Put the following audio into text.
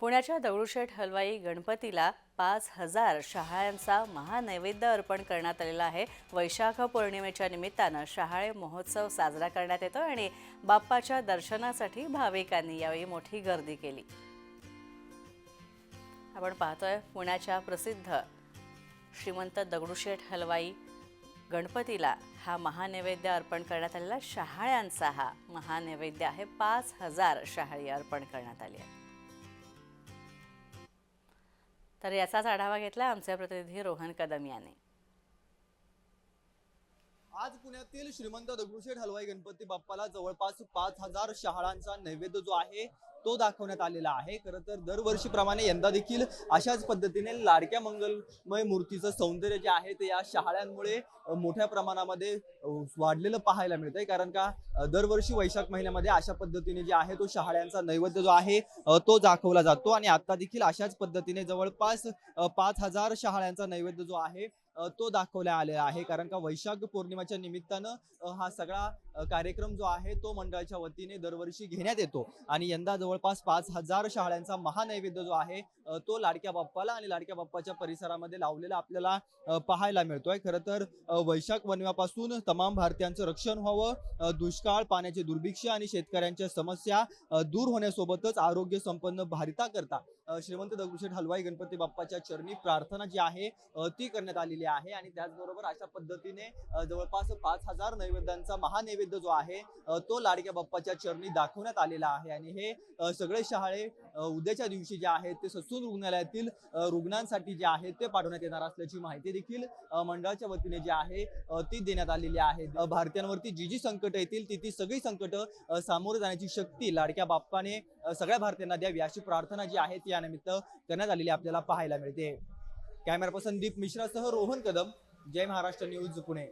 पुण्याच्या दगडूशेठ हलवाई गणपतीला पाच हजार शहाळ्यांचा महानैवेद्य अर्पण करण्यात आलेला आहे. वैशाख पौर्णिमेच्या निमित्तानं शहाळे महोत्सव साजरा करण्यात येतो आणि बाप्पाच्या दर्शनासाठी भाविकांनी यावेळी मोठी गर्दी केली. आपण पाहतोय पुण्याच्या प्रसिद्ध श्रीमंत दगडूशेठ हलवाई गणपतीला हा महानैवेद्य अर्पण करण्यात आलेला. शहाळ्यांचा हा महानैवेद्य आहे. पाच हजार शहाळी अर्पण करण्यात आली आहे. तर याचाच आढावा घेतला आमचे प्रतिनिधी रोहन कदम याने. आज पुण्यातील श्रीमंत दगडूशेठ हलवाई गणपती बाप्पाला जवळपास पाच हजार शहाळांचा नैवेद्य जो आहे तो दाखवण्यात आलेला आहे. खरं तर दरवर्षीप्रमाणे यंदा देखील अशाच पद्धतीने लाडक्या मंगलमय मूर्तीचं सौंदर्य जे आहे ते या शहाळ्यांमुळे मोठ्या प्रमाणामध्ये वाढलेलं पाहायला मिळतंय. कारण का दरवर्षी वैशाख महिन्यामध्ये अशा पद्धतीने जे आहे तो शहाळ्यांचा नैवेद्य जो आहे तो दाखवला जातो. आणि आता देखील अशाच पद्धतीने जवळपास पाच हजार शहाळ्यांचा नैवेद्य जो आहे तो दाखवला आलेला आहे. कारण का वैशाख पौर्णिमेच्या निमित्तानं हा सगळा कार्यक्रम जो आहे तो मंडळाच्या वतीने दरवर्षी घेण्यात येतो. आणि यंदा जवळपास पाच हजार शाळांचा महानैवेद्य जो आहे तो लाडक्या बाप्पाला आणि लाडक्या बाप्पाच्या परिसरामध्ये लावलेला आपल्याला पाहायला मिळतोय. खरं तर वैशाख वनव्यापासून तमाम भारतीयांचं रक्षण व्हावं दुष्काळ पाण्याचे दुर्भिक्ष आणि शेतकऱ्यांच्या समस्या दूर होण्यासोबतच आरोग्य संपन्न भारताकरता श्रीमंत दगडूशेठ हलवाई गणपती बाप्पाच्या चरणी प्रार्थना जी आहे ती करण्यात आलेली आहे आणि त्याचबरोबर अशा पद्धतीने जवळपास पाच हजार नैवेद्यांचा महानैवेद्य जो आहे तो लाडक्या बाप्पाच्या चरणी दाखवण्यात आलेला आहे. आणि हे सगळे शहाळे उद्याच्या दिवशी जे आहेत ते ससून रुग्णालयातील रुग्णांसाठी जे आहे ते पाठवण्यात येणार असल्याची माहिती देखील मंडळाच्या वतीने जी आहे ती देण्यात आलेली आहे. भारतीयांवरती जी जी संकट येतील ती ती सगळी संकट सामोरे जाण्याची शक्ती लाडक्या बाप्पाने सगळ्या भारतीयांना द्यावी अशी प्रार्थना जी आहे ती यानिमित्त करण्यात आलेली आपल्याला पाहायला मिळते. कॅमेरा पर्सन दीप मिश्रासह रोहन कदम. जय महाराष्ट्र न्यूज पुणे.